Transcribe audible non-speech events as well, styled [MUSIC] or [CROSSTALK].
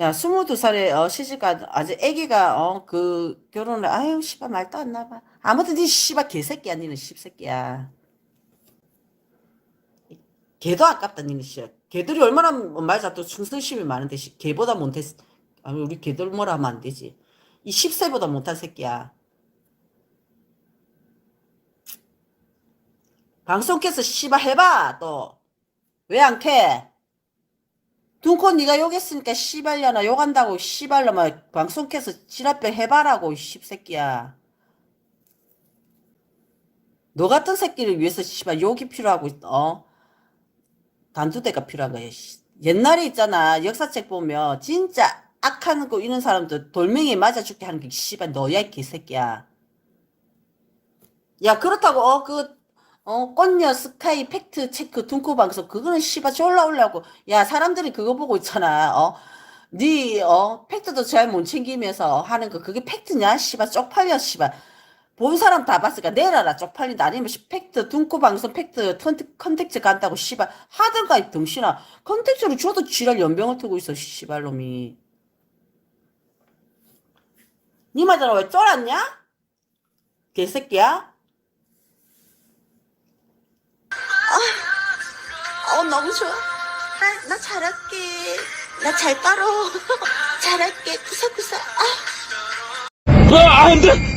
야, 22살에 어, 시집가 아직 애기가 어, 그 결혼을 아유, 씨발 말도 안 나봐. 아무튼 니 씨발 개새끼야, 니는 씹새끼야. 개도 아깝다, 니는 씨. 개들이 얼마나 말자 또 충성심이 많은데 씨, 개보다 못했 아니 우리 개들 뭐라 하면 안 되지. 이 10세보다 못한 새끼야. 방송 켜서 씨발 해봐 또. 왜 안 캐? 둥코 네가 욕했으니까 씨발려나 욕한다고 씨발려면 방송 켜서 지랄병 해봐라고 이 씹새끼야. 너 같은 새끼를 위해서 씨발 욕이 필요하고 어 단두대가 필요한 거야. 씨. 옛날에 있잖아 역사책 보면 진짜 악한 거 이런 사람들 돌멩이 맞아 죽게 하는 게 씨발 너야 이 개새끼야. 야 그렇다고 어그 어, 꽃녀 스카이 팩트 체크 둥코 방송 그거는 씨발 졸라 올라고 야 사람들이 그거 보고 있잖아 어. 니, 어, 팩트도 잘 못 챙기면서 하는 거, 그게 팩트냐? 씨발, 쪽팔려, 씨발. 본 사람 다 봤으니까 내려라, 쪽팔린다. 아니면, 씨, 팩트, 둥코 방송 팩트, 컨텐츠 간다고, 씨발. 하든가, 이 등신아. 컨텐츠로 줘도 지랄 연병을 트고 있어, 씨발, 놈이. 니 말대로 왜 쫄았냐? 개새끼야? 어, 너무 좋아. 나, 나 잘할게. 나잘 빨어. [LAUGHS] 잘할게. 구사구사. 아. 아, 안 돼!